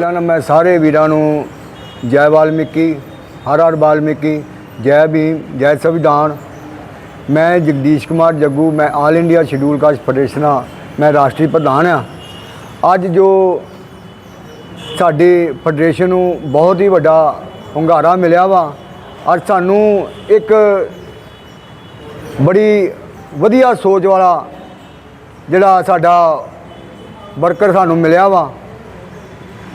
ਪਹਿਲਾਂ ਨਾ ਮੈਂ ਸਾਰੇ ਵੀਰਾਂ ਨੂੰ ਜੈ ਵਾਲਮੀਕੀ, ਹਰ ਹਰ ਵਾਲਮੀਕੀ, ਜੈ ਭੀਮ, ਜੈ ਸੰਵਿਧਾਨ, ਮੈਂ ਜਗਦੀਸ਼ ਕੁਮਾਰ ਜੱਗੂ, ਮੈਂ all India schedule caste federation ਆ, ਮੈਂ ਰਾਸ਼ਟਰੀ ਪ੍ਰਧਾਨ ਆ। ਅੱਜ ਜੋ ਸਾਡੇ ਫੈਡਰੇਸ਼ਨ ਨੂੰ ਬਹੁਤ ਹੀ ਵੱਡਾ ਹੁੰਗਾਰਾ ਮਿਲਿਆ ਵਾ, ਅੱਜ ਸਾਨੂੰ ਇੱਕ ਬੜੀ ਵਧੀਆ ਸੋਚ ਵਾਲਾ ਜਿਹੜਾ ਸਾਡਾ ਵਰਕਰ ਸਾਨੂੰ ਮਿਲਿਆ ਵਾ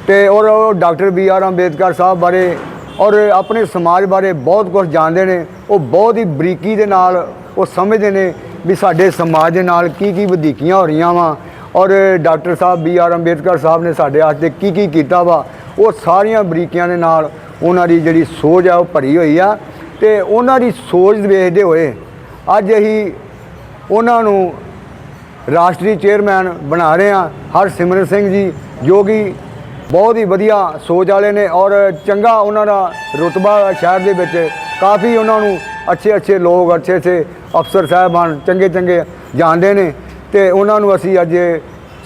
ਤੇ ਔਰ ਉਹ doctor B R Ambedkar sahib ਬਾਰੇ ਔਰ ਆਪਣੇ ਸਮਾਜ ਬਾਰੇ ਬਹੁਤ ਕੁਝ ਜਾਣਦੇ ਨੇ। ਉਹ ਬਹੁਤ ਹੀ ਬਰੀਕੀ ਦੇ ਨਾਲ ਉਹ ਸਮਝਦੇ ਨੇ ਵੀ ਸਾਡੇ ਸਮਾਜ ਦੇ ਨਾਲ ਕੀ ਕੀ ਵਧੀਕੀਆਂ ਹੋ ਰਹੀਆਂ ਵਾ। ਔਰ doctor sahib B R Ambedkar sahib ਨੇ ਸਾਡੇ ਵਾਸਤੇ ਕੀ ਕੀ ਕੀਤਾ ਵਾ। ਉਹ ਸਾਰੀਆਂ ਬਰੀਕੀਆਂ ਦੇ ਨਾਲ ਉਹਨਾਂ ਦੀ ਜਿਹੜੀ ਸੋਚ ਆ, ਉਹ ਭਰੀ ਹੋਈ ਆ ਤੇ ਉਹਨਾਂ ਦੀ ਸੋਚ ਵੇਖਦੇ ਹੋਏ ਅੱਜ ਅਸੀਂ ਉਹਨਾਂ ਨੂੰ ਰਾਸ਼ਟਰੀ ਚੇਅਰਮੈਨ ਬਣਾ ਰਹੇ ਹਾਂ ਹਰਸਿਮਰਨ ਸਿੰਘ ਜੀ, ਜੋ ਕਿ ਬਹੁਤ ਹੀ ਵਧੀਆ ਸੋਚ ਵਾਲੇ ਨੇ ਔਰ ਚੰਗਾ ਉਹਨਾਂ ਦਾ ਰੁਤਬਾ ਸ਼ਹਿਰ ਦੇ ਵਿੱਚ ਕਾਫੀ ਉਹਨਾਂ ਨੂੰ ਅੱਛੇ ਅੱਛੇ ਲੋਕ, ਅੱਛੇ ਅੱਛੇ ਅਫਸਰ ਸਾਹਿਬਾਨ ਚੰਗੇ ਚੰਗੇ ਜਾਣਦੇ ਨੇ ਤੇ ਉਹਨਾਂ ਨੂੰ ਅਸੀਂ ਅੱਜ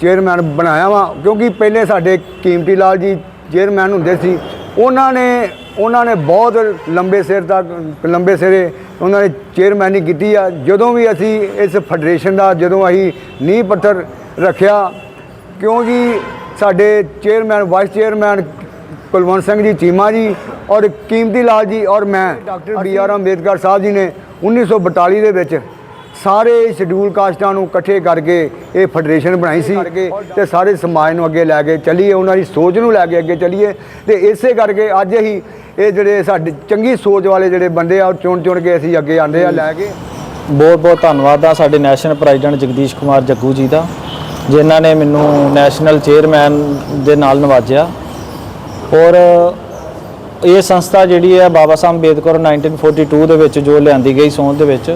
ਚੇਅਰਮੈਨ ਬਣਾਇਆ ਵਾ ਕਿਉਂਕਿ ਪਹਿਲੇ ਸਾਡੇ ਕੀਮਤੀ ਲਾਲ ਜੀ ਚੇਅਰਮੈਨ ਹੁੰਦੇ ਸੀ, ਉਹਨਾਂ ਨੇ ਉਹਨਾਂ ਨੇ ਬਹੁਤ ਲੰਬੇ ਸਿਰ ਤੱਕ, ਲੰਬੇ ਸਿਰੇ ਉਹਨਾਂ ਨੇ ਚੇਅਰਮੈਨੀ ਕੀਤੀ ਆ। ਜਦੋਂ ਵੀ ਅਸੀਂ ਇਸ ਫੈਡਰੇਸ਼ਨ ਦਾ, ਜਦੋਂ ਅਸੀਂ ਨੀਂਹ ਪੱਥਰ ਰੱਖਿਆ, ਕਿਉਂਕਿ ਸਾਡੇ chairman vice chairman Kulwant Singh ji Cheema ji ਔਰ ਕੀਮਤੀ ਲਾਲ ਜੀ ਔਰ ਮੈਂ doctor B R Ambedkar sahib ji ਨੇ 1942 ਦੇ ਵਿੱਚ ਸਾਰੇ ਸ਼ਡਿਊਲ ਕਾਸਟਾਂ ਨੂੰ ਇਕੱਠੇ ਕਰਕੇ ਇਹ ਫੈਡਰੇਸ਼ਨ ਬਣਾਈ ਸੀ ਤੇ ਸਾਰੇ ਸਮਾਜ ਨੂੰ ਅੱਗੇ ਲੈ ਕੇ ਚੱਲੀਏ ਉਹਨਾਂ ਦੀ ਸੋਚ ਨੂੰ ਲੈ ਕੇ ਅੱਗੇ ਚੱਲੀਏ ਤੇ ਇਸੇ ਕਰਕੇ ਅੱਜ ਹੀ ਇਹ ਜਿਹੜੇ ਸਾਡੇ ਚੰਗੀ ਸੋਚ ਵਾਲੇ ਜਿਹੜੇ ਬੰਦੇ ਆ ਉਹ ਚੁਣ ਚੁਣ ਕੇ ਅਸੀਂ ਅੱਗੇ ਆਂਦੇ ਆ ਲੈ ਕੇ। ਬਹੁਤ ਬਹੁਤ ਧੰਨਵਾਦ ਆ ਸਾਡੇ ਨੈਸ਼ਨਲ ਪ੍ਰੈਜ਼ੀਡੈਂਟ ਜਗਦੀਸ਼ ਕੁਮਾਰ ਜੱਗੂ ਜੀ ਦਾ। ਜਿਨ੍ਹਾਂ ਨੇ ਮੈਨੂੰ ਨੈਸ਼ਨਲ ਚੇਅਰਮੈਨ ਦੇ ਨਾਲ ਨਵਾਜਿਆ। ਔਰ ਇਹ ਸੰਸਥਾ ਜਿਹੜੀ ਹੈ ਬਾਬਾ ਸਾਹਿਬ ਅੰਬੇਦਕਰ 1942 ਦੇ ਵਿੱਚ ਜੋ ਲਿਆਂਦੀ ਗਈ ਸੋਧ ਦੇ ਵਿੱਚ,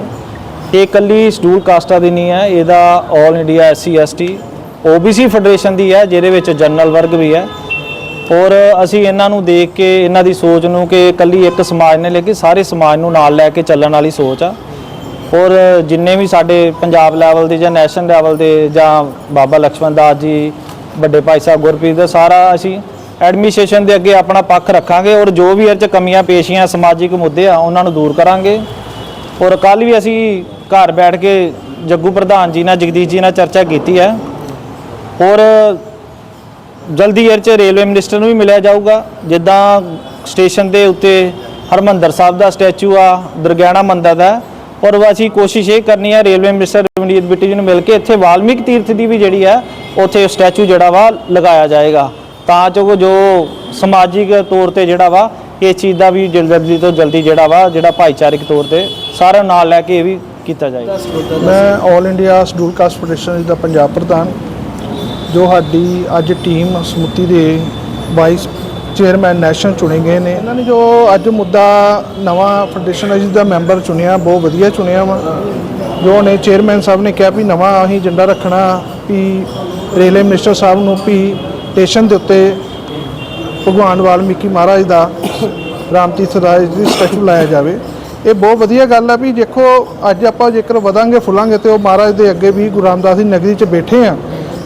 ਇਹ ਇਕੱਲੀ ਸ਼ਡਿਊਲ ਕਾਸਟਾਂ ਦੀ ਨਹੀਂ ਹੈ, ਇਹਦਾ 올 India SC ST OBC federation ਦੀ ਹੈ, ਜਿਹਦੇ ਵਿੱਚ ਜਨਰਲ ਵਰਗ ਵੀ ਹੈ। ਔਰ ਅਸੀਂ ਇਹਨਾਂ ਨੂੰ ਦੇਖ ਕੇ, ਇਹਨਾਂ ਦੀ ਸੋਚ ਨੂੰ ਕਿ ਇਕੱਲੀ ਇੱਕ ਸਮਾਜ ਨੇ, ਲੇਕਿਨ ਸਾਰੇ ਸਮਾਜ ਨੂੰ ਨਾਲ ਲੈ ਕੇ ਚੱਲਣ ਵਾਲੀ ਸੋਚ ਆ। ਔਰ ਜਿੰਨੇ ਵੀ ਸਾਡੇ ਪੰਜਾਬ ਲੈਵਲ ਦੇ ਜਾਂ ਨੈਸ਼ਨਲ ਲੈਵਲ ਦੇ ਜਾਂ ਬਾਬਾ ਲਕਸ਼ਮਣ ਦਾਸ ਜੀ, ਵੱਡੇ ਭਾਈ ਸਾਹਿਬ ਗੁਰਪ੍ਰੀਤ ਦਾ ਸਾਰਾ ਅਸੀਂ ਐਡਮਿਨਿਸਟ੍ਰੇਸ਼ਨ ਦੇ ਅੱਗੇ ਆਪਣਾ ਪੱਖ ਰੱਖਾਂਗੇ ਔਰ ਜੋ ਵੀ ਇਹ ਚ ਕਮੀਆਂ, ਪੇਸ਼ੀਆਂ, ਸਮਾਜਿਕ ਮੁੱਦੇ ਆ ਉਹਨਾਂ ਨੂੰ ਦੂਰ ਕਰਾਂਗੇ। ਔਰ ਕੱਲ ਵੀ ਅਸੀਂ ਘਰ ਬੈਠ ਕੇ ਜੱਗੂ ਪ੍ਰਧਾਨ ਜੀ ਨਾਲ, ਜਗਦੀਸ਼ ਜੀ ਨਾਲ ਚਰਚਾ ਕੀਤੀ ਹੈ। ਔਰ ਜਲਦੀ ਇਹ ਚ ਰੇਲਵੇ ਮਿਨਿਸਟਰ ਨੂੰ ਵੀ ਮਿਲਿਆ ਜਾਊਗਾ। ਜਿੱਦਾਂ ਸਟੇਸ਼ਨ ਦੇ ਉੱਤੇ ਹਰਮੰਦਰ ਸਾਹਿਬ ਦਾ ਸਟੈਚੂ ਆ, ਦੁਰਗਿਆਣਾ ਮੰਦਰ ਦਾ। ਔਰ ਅਸੀਂ ਕੋਸ਼ਿਸ਼ ਇਹ ਕਰਨੀ ਹੈ ਰੇਲਵੇ ਮਿਨਿਸਟਰ ਰਵਨੀਤ ਬਿੱਟੂ ਜੀ ਨੂੰ ਮਿਲ ਕੇ ਇੱਥੇ ਵਾਲਮੀਕ ਤੀਰਥ ਦੀ ਵੀ ਜਿਹੜੀ ਹੈ ਉੱਥੇ ਸਟੈਚੂ ਜਿਹੜਾ ਵਾ ਲਗਾਇਆ ਜਾਏਗਾ। ਤਾਂ ਜੋ ਜੋ ਸਮਾਜਿਕ ਤੌਰ ਤੇ ਜਿਹੜਾ ਵਾ ਇਸ ਚੀਜ਼ ਦਾ ਵੀ ਜਲਦੀ ਤੋਂ ਜਲਦੀ ਜਿਹੜਾ ਵਾ ਜਿਹੜਾ ਭਾਈਚਾਰਕ ਤੌਰ ਤੇ ਸਾਰਿਆਂ ਨੂੰ ਨਾਲ ਲੈ ਕੇ ਇਹ ਵੀ ਕੀਤਾ ਜਾਏਗਾ। ਮੈਂ 올 ਇੰਡੀਆ ਸ਼ਡਿਊਲ ਕਾਸਟ ਫੈਡਰੇਸ਼ਨ ਦਾ ਪੰਜਾਬ ਪ੍ਰਧਾਨ ਜੋ ਸਾਡੀ ਅੱਜ ਟੀਮ ਸਮੁੱਤੀ ਦੇ ਵਾਈਸ ਚੇਅਰਮੈਨ ਨੈਸ਼ਨਲ ਚੁਣੇ ਗਏ ਨੇ। ਇਹਨਾਂ ਨੇ ਜੋ ਅੱਜ ਮੁੱਦਾ ਨਵਾਂ ਫੈਡਰੇਸ਼ਨ ਅਜਿਹਾ ਦਾ ਮੈਂਬਰ ਚੁਣਿਆ, ਬਹੁਤ ਵਧੀਆ ਚੁਣਿਆ ਵਾ। ਜੋ ਨੇ ਚੇਅਰਮੈਨ ਸਾਹਿਬ ਨੇ ਕਿਹਾ ਵੀ ਨਵਾਂ ਅਸੀਂ ਏਜੰਡਾ ਰੱਖਣਾ, ਵੀ ਰੇਲਵੇ ਮਿਨਿਸਟਰ ਸਾਹਿਬ ਨੂੰ ਵੀ ਸਟੇਸ਼ਨ ਦੇ ਉੱਤੇ ਭਗਵਾਨ ਵਾਲਮੀਕੀ ਮਹਾਰਾਜ ਦਾ, ਰਾਮਤੀਰਥ ਰਾਜ ਦੀ ਸਟੈਚੂ ਲਾਇਆ ਜਾਵੇ। ਇਹ ਬਹੁਤ ਵਧੀਆ ਗੱਲ ਆ ਵੀ ਦੇਖੋ, ਅੱਜ ਆਪਾਂ ਜੇਕਰ ਵਧਾਂਗੇ, ਫੁੱਲਾਂਗੇ ਤੇ ਉਹ ਮਹਾਰਾਜ ਦੇ ਅੱਗੇ ਵੀ ਗੁਰੂ ਰਾਮਦਾਸ ਦੀ ਨਗਰੀ 'ਚ ਬੈਠੇ ਆ।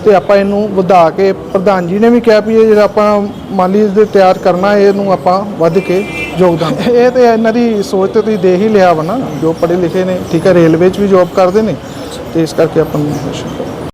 ਤੇ ਆਪਾਂ ਇਹਨੂੰ ਵਧਾ ਕੇ ਪ੍ਰਧਾਨ ਜੀ ਨੇ ਵੀ ਕਿਹਾ ਵੀ ਇਹ ਜਿਹੜਾ ਆਪਾਂ ਮਾਲੀ ਦੇ ਤਿਆਰ ਕਰਨਾ, ਇਹਨੂੰ ਆਪਾਂ ਵੱਧ ਕੇ ਯੋਗਦਾਨ ਇਹ ਤੇ ਇਹਨਾਂ ਦੀ ਸੋਚ ਤੇ ਤੁਸੀਂ ਦੇ ਹੀ ਲਿਆ ਵਾ ਨਾ, ਜੋ ਪੜ੍ਹੇ ਲਿਖੇ ਨੇ, ਠੀਕ ਹੈ, ਰੇਲਵੇ 'ਚ ਵੀ ਜੌਬ ਕਰਦੇ ਨੇ, ਤੇ ਇਸ ਕਰਕੇ ਆਪਾਂ ਨੂੰ